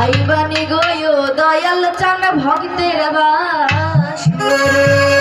আইবানি গো দয়াল চান ভক্তের বাস। করে